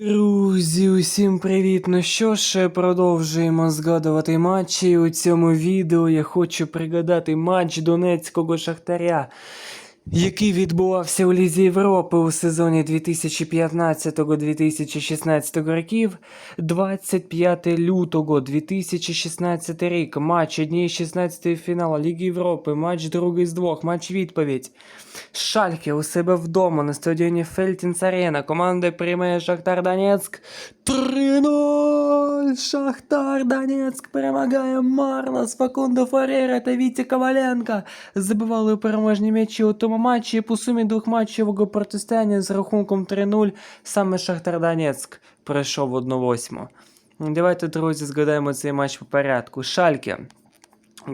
Друзі, усім привіт! Ну що ж, продовжуємо згадувати матчі. У цьому відео я хочу пригадати матч Донецького Шахтаря, який відбувався у Лізі Європи у сезоні 2015-2016 років. 25 лютого 2016 рік. Матч однієї 16 фіналу Ліги Європи. Матч другий з двох. Матч відповідь. Шальке у себе вдома на стадіоні Фельтінс Арена. Команда приймає Шахтар Донецьк. 3-0! Шахтар Донецьк перемагає Марлос, Факундо Фарера та Віті Коваленко. Забивали переможні м'ячі у тому матчі. По сумі двохматчевого протистояння з рахунком 3-0 саме Шахтар Донецьк пройшов 1-8. Давайте, друзі, згадаємо цей матч по порядку. Шальке.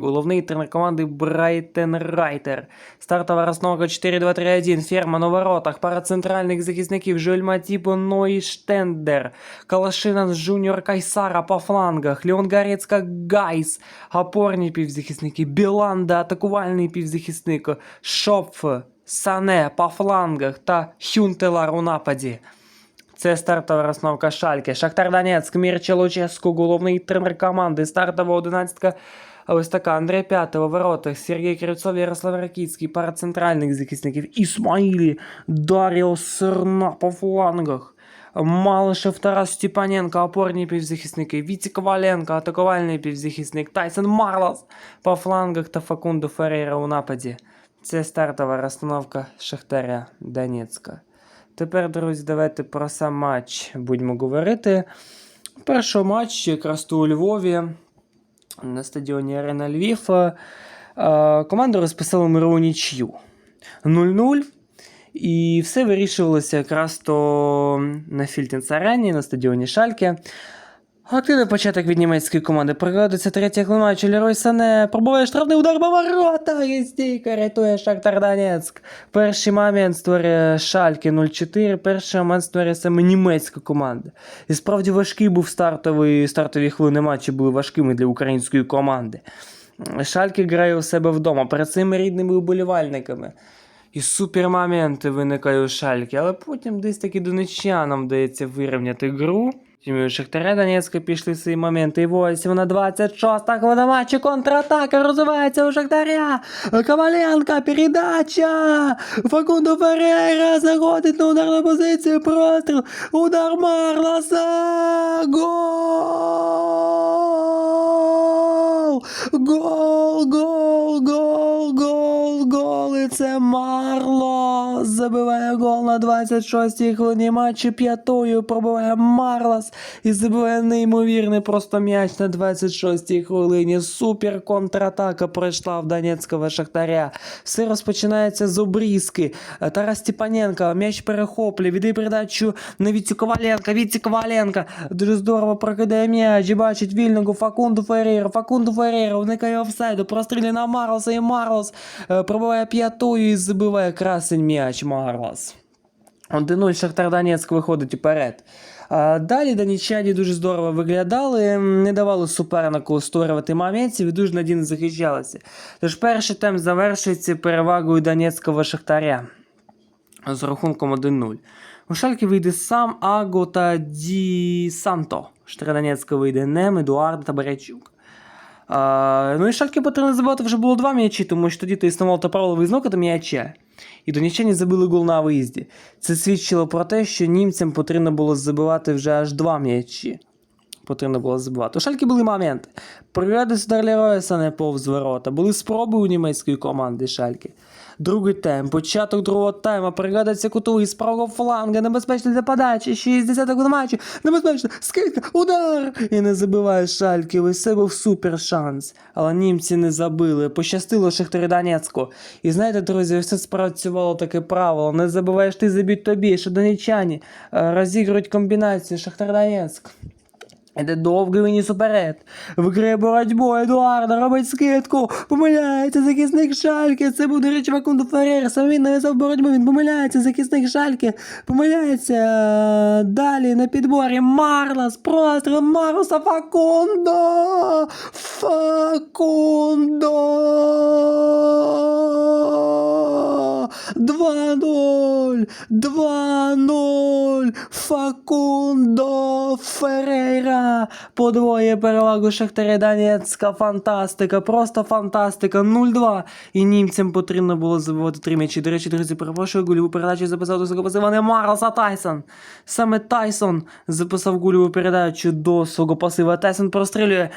Головний тренер команди Брайтен Райтер. Стартова розновка 4-2-3-1. Ферма на воротах. Пара центральних захисників Жоль Матіпо Нойштендер. Калашина Жуніор Кайсара по флангах. Леон Гарецька Гайс. Опорні півзахисники. Біланда атакувальний півзахисник. Шопф. Сане по флангах та Хюнтелар у нападі. Це стартова розновка Шальки. Шахтар Донецьк, Мірча Луческу, головний тренер команди. Стартова одинадцятка. А ось така Андрей П'ятого, воротах, Сергій Кривцов, Ярослав Ракіцький, пара центральних захисників, Ісмаїлі, Даріо Серна по флангах, Малишев Тарас Степаненко, опорні півзахисники, Віті Коваленко, атакувальний півзахисник, Тайсон Марлос по флангах та Факундо Феррейра у нападі. Це стартова розстановка Шахтаря Донецька. Тепер, друзі, давайте про сам матч будемо говорити. Перший матч якраз то у Львові на стадіоні Арена Львів. Команда розписала мирову нічю 0-0. І все вирішувалося якраз то на Фільтінс Арені, на стадіоні Шальке. Активний початок від німецької команди. Пригодиться третя хвилина. Лерой Сане пробуває штрафний удар по ворота. І рятує Шахтар Донецьк. Перший момент створює Шальке 0-4. Перший момент створює саме німецька команда. І справді важкий був стартовий, стартові хвилини матчі були важкими для української команди. Шальке грає у себе вдома перед своїми рідними уболівальниками. І супермоменти виникають у Шальки, але потім десь таки донеччанам вдається вирівняти гру. Шахтаря Донецька пішли свої моменти. І ось вона 26-та хвилина матчу, контратака розвивається у Шахтаря. Коваленко, передача. Факундо Феррейра заходить на ударну позицію. Простріл. Удар Марлоса. Гол! Гол, гол, гол, гол, гол. І це Марлос забиває гол на 26-й хвилині матчу. П'ятою пробиває Марлос і забиває неймовірний просто м'яч на 26-й хвилині. Супер контратака пройшла в Донецького Шахтаря. Все розпочинається з обрізки. Тарас Степаненко, м'яч перехоплює, віддає передачу на Віцю Коваленка. Віці Коваленка дуже здорово прокидає м'яч і бачить вільного Факунду Феррейра. Факунду Феррейра уникає офсайду, прострілює на Марлоса і Марлос е, пробиває п'ятою і забиває красень м'яч Марлос. 1-0 Шахтар Донецьк виходить уперед. Далі донеччані дуже здорово виглядали, не давали супернику створювати моментів і дуже надійно захищалися. Тож перший тайм завершується перевагою Донецького Шахтаря з рахунком 1-0. У Шальки вийде сам Аго та Ді Санто. Штрадонецька вийде Нем, Едуард та Барячук. А, ну і Шальки потрібно забувати вже було два м'ячі, тому що тоді ти існував та правило визнок та м'яча. І донеччані забили гол на виїзді. Це свідчило про те, що німцям потрібно було забивати вже аж два м'ячі. Потрібно було забивати. У Шальки були моменти. Пригадуюся Дарлі Ройса не повз ворота. Були спроби у німецької команди Шальки. Другий тайм, початок другого тайму, пригадується кутовий з правого фланга, небезпечно для подачі, 60 секунд матчу, небезпечно, скидка, удар! І не забиває Шальки, ось це був супер шанс. Але німці не забили, пощастило Шахтарі Донецьку. І знаєте, друзі, все спрацювало таке правило, не забиваєш ти, забіть тобі, що донеччані е, розігрують комбінацію Шахтар Донецьк. Іде довгий виніс уперед. Виграє боротьбу Едуарда, робить скидку. Помиляється захисник Шальки. Це буде річ Вакунду Феррер. Сам він нав'язав боротьбу. Він помиляється. Захисник Шальки. Помиляється. Далі на підборі Марлос. Простріл Марлоса Факундо. Факундо. 2-0! 2-0! Факундо Ферейра! Подвоє перевагу Шахтаря Донецька. Фантастика, просто фантастика. 0-2. І німцям потрібно було забивати три м'ячі. До речі, друзі, перепрошую, гольову передачу записав до свого пасива не Марлоса Тайсон. Саме Тайсон записав гольову передачу до свого. Тайсон прострілює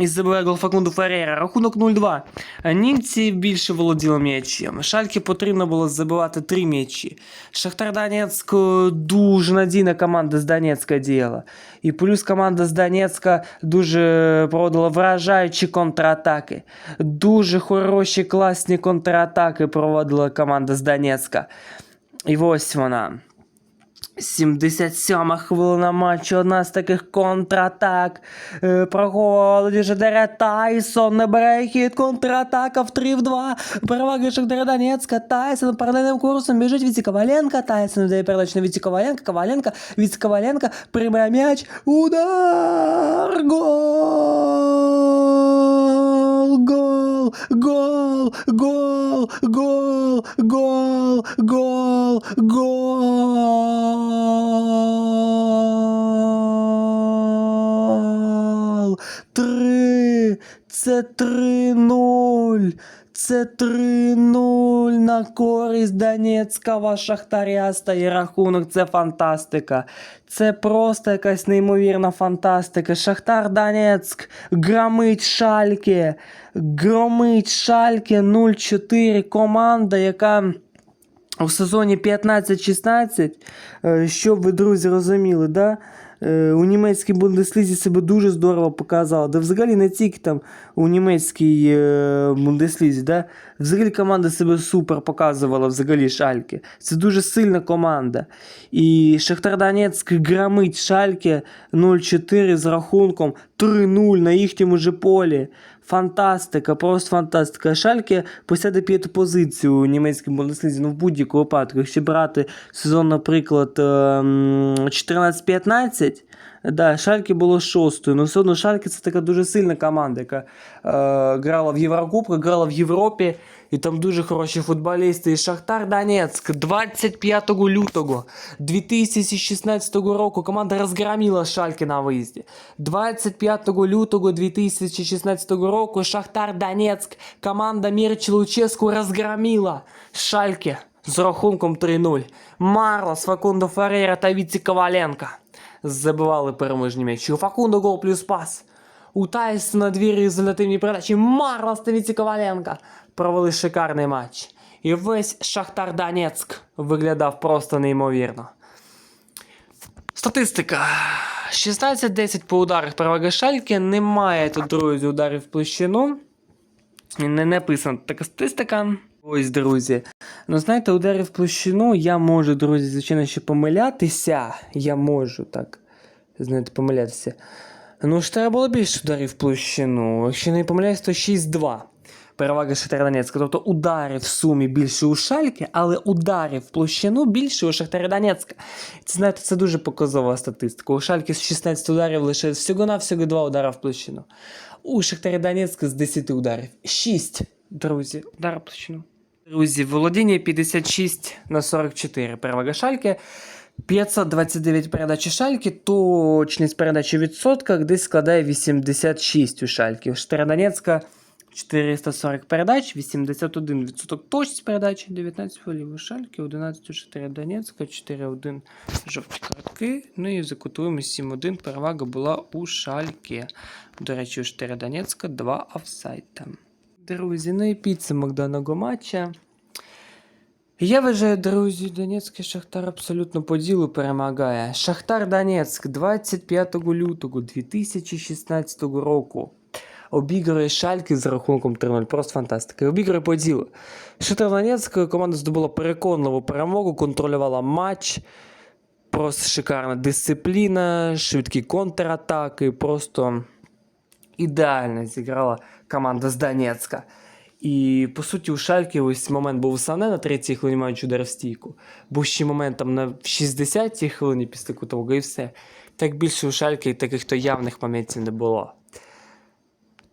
і забиває гол Факунду Ферейра. Рахунок 0-2. А Німці більше володіли м'ячем. Шальки потрібно було забивати три м'ячі. Шахтар Донецьк е, дуже надійна команда з Донецька діяла. І плюс команда з Донецька дуже проводила вражаючі контратаки. Дуже хороші, класні контратаки проводила команда з Донецька. І ось вона. 77 хвилина матчу, одна з таких контратак. Е, проходить Жедере Тайсон, набирає хід, контратака в 3 в 2. Перевага Шахтаря Донецька, Тайсон паралельним курсом біжить Віці Коваленка, Тайсон дає передачу на Віці Коваленка, Коваленка, Віці Коваленка, приймає м'яч, удар, гол, гол, гол, гол, гол, гол, гол, гол. Це 3-0. Це 3-0 на користь Донецького Шахтаря стає рахунок. Це фантастика. Це просто якась неймовірна фантастика. Шахтар Донецьк громить Шальке. Громить Шальке 0-4. Команда, яка у сезоні 15-16, е, щоб ви, друзі, розуміли, да? Е, у німецькій Бундеслізі себе дуже здорово показала. Да взагалі не тільки там у німецькій е, Бундеслізі, да? взагалі команда себе супер показувала взагалі Шальке. Це дуже сильна команда. І Шахтар Донецьк громить Шальке 0-4 з рахунком 3-0 на їхньому же полі. Фантастика, просто фантастика. Шальке посяде п'яту позицію у німецькій Бундеслізі, ну в будь-якому випадку. Якщо брати сезон, наприклад, ем, 14-15, да, Шальке було шостою. Ну все одно Шальке це така дуже сильна команда, яка е, грала в Єврокубках, грала в Європі. І там дуже хороші футболісти. І Шахтар Донецьк 25 лютого 2016 року команда розгромила Шальке на виїзді. 25 лютого 2016 року Шахтар Донецьк команда Мірчі Луческу розгромила Шальке з рахунком 3-0. Марлос, Факундо Феррейра та Віці Коваленка Забивали переможні м'ячі. У Факундо гол плюс пас. У Тайсона дві результативні передачі. Марлос та Віці Коваленка провели шикарний матч. І весь Шахтар Донецьк виглядав просто неймовірно. Статистика. 16-10 по ударах переваги Шальки. Немає тут, друзі, ударів в площину. Не написана така статистика. Ось, друзі. Ну, знаєте, ударів в площину я можу, друзі, звичайно, ще помилятися. Я можу так. Знаєте, помилятися. Ну, ж треба було більше ударів площину. Якщо не помиляюсь, то 6-2. Перевага Шахтаря Донецька. Тобто ударів в сумі більше у Шальки, але ударів в площину більше у Шахтаря Донецька. Це, знаєте, це дуже показова статистика. У Шальки з 16 ударів лише всього-навсього 2 удари в площину. У Шахтаря Донецька з 10 ударів. 6, друзі, удари в площину. Друзі, володіння 56 на 44. Перевага Шальки. 529 передач у Шальки, точність передачі в відсотках десь складає 86 у Шальки. У Донецька 440 передач, 81% точність передач, 19 голів у Шальки, 11 у Штара Донецька, 4-1 жовті картки. Ну і закутуємо 7-1. Перевага була у Шальки. До речі, у Штара 2 офсайта. Друзі, ну і підсумок даного матча. Я вважаю, друзі, Донецький Шахтар абсолютно по ділу перемагає. Шахтар Донецьк 25 лютого 2016 року обігрує Шальки з рахунком 3-0. Просто фантастика. Обігрує по ділу. Шахтар Донецьк команда здобула переконливу перемогу, контролювала матч. Просто шикарна дисципліна, швидкі контратаки. Просто ідеально зіграла команда з Донецька. І по суті, у Шальки ось момент був Сане на третій хвилині маючи удар в стійку. Був ще момент там на 60-й хвилині після кутового і все. Так більше у Шальки таких то явних моментів не було.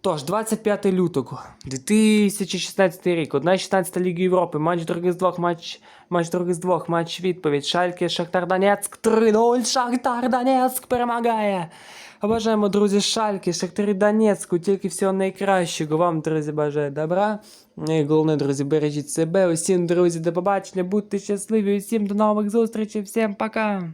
Тож, 25 лютого, 2016 рік, 1-16 Ліги Європи, матч другий з двох, матч, матч другий з двох, матч відповідь. Шальке, Шахтар Донецьк, 3-0, Шахтар Донецьк перемагає. Бажаємо, друзі, Шальки, Шахтарі Донецьку, тільки всього найкращого. Вам, друзі, бажаю добра. І головне, друзі, бережіть себе. Усім, друзі, до побачення, будьте щасливі, усім до нових зустрічей, всім пока.